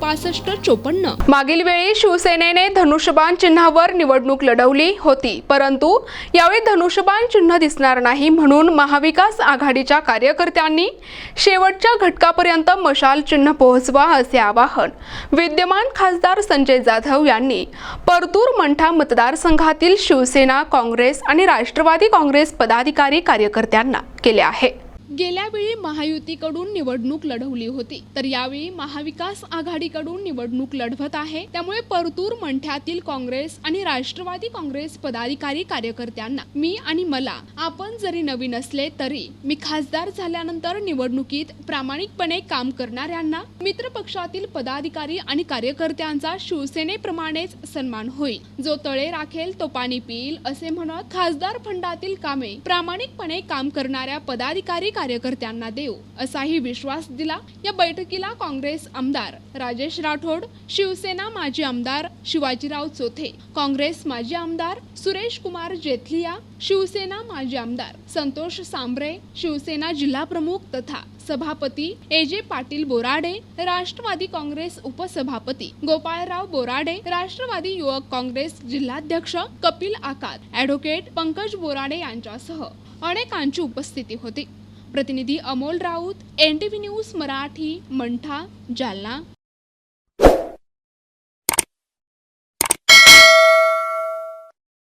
पासष्ट चोपन्न. मागील वेळी शिवसेनेने धनुष्यबाण चिन्हावर निवडणूक लढवली होती परंतु यावेळी धनुष्यबाण चिन्ह दिसणार नाही म्हणून महाविकास आघाडीच्या कार्यकर्त्यांनी शेवटच्या घटकापर्यंत मशाल चिन्ह पोहोचवा असे आवाहन विद्यमान खासदार संजय जाधव यांनी परतूर मंठा मतदारसंघातील शिवसेना काँग्रेस आणि राष्ट्रवादी काँग्रेस पदाधिकारी कार्यकर्त्यांना केले आहे. गेल्या वेळी महायुतीकडून निवडणूक लढवली होती. तर यावेळी महाविकास आघाडीकडून निवडणूक लढवत आहे. त्यामुळे परतूर मंठ्यातील काँग्रेस आणि राष्ट्रवादी काँग्रेस पदाधिकारी कार्यकर्त्यांना मी आणि मला आपण जरी नवीन असले तरी मी खासदार झाल्यानंतर निवडणुकीत प्रामाणिकपणे काम करणाऱ्यांना मित्र पक्षातील पदाधिकारी आणि कार्यकर्त्यांचा शिवसेनेप्रमाणेच सन्मान होईल जो तळे राखेल तो पाणी पिईल असे म्हणत खासदार फंडातील कामे प्रामाणिकपणे काम करणाऱ्या पदाधिकारी कार्यकर्त्यांना देऊ असाही विश्वास दिला या बैठकीला काँग्रेस आमदार राजेश राठोड शिवसेना माजी आमदार शिवाजीराव चोथे काँग्रेस माजी आमदार सुरेश कुमार जेथलिया शिवसेना माजी आमदार संतोष सांबरे शिवसेना जिल्हा प्रमुख तथा सभापती ए जे पाटील बोराडे राष्ट्रवादी काँग्रेस उपसभापती गोपाळराव बोराडे राष्ट्रवादी युवक काँग्रेस जिल्हाध्यक्ष कपिल आकात ॲडव्होकेट पंकज बोराडे यांच्यासह अनेकांची उपस्थिती होती. प्रतिनिधी Amol Raut N T V news Marathi Mantha Jalna.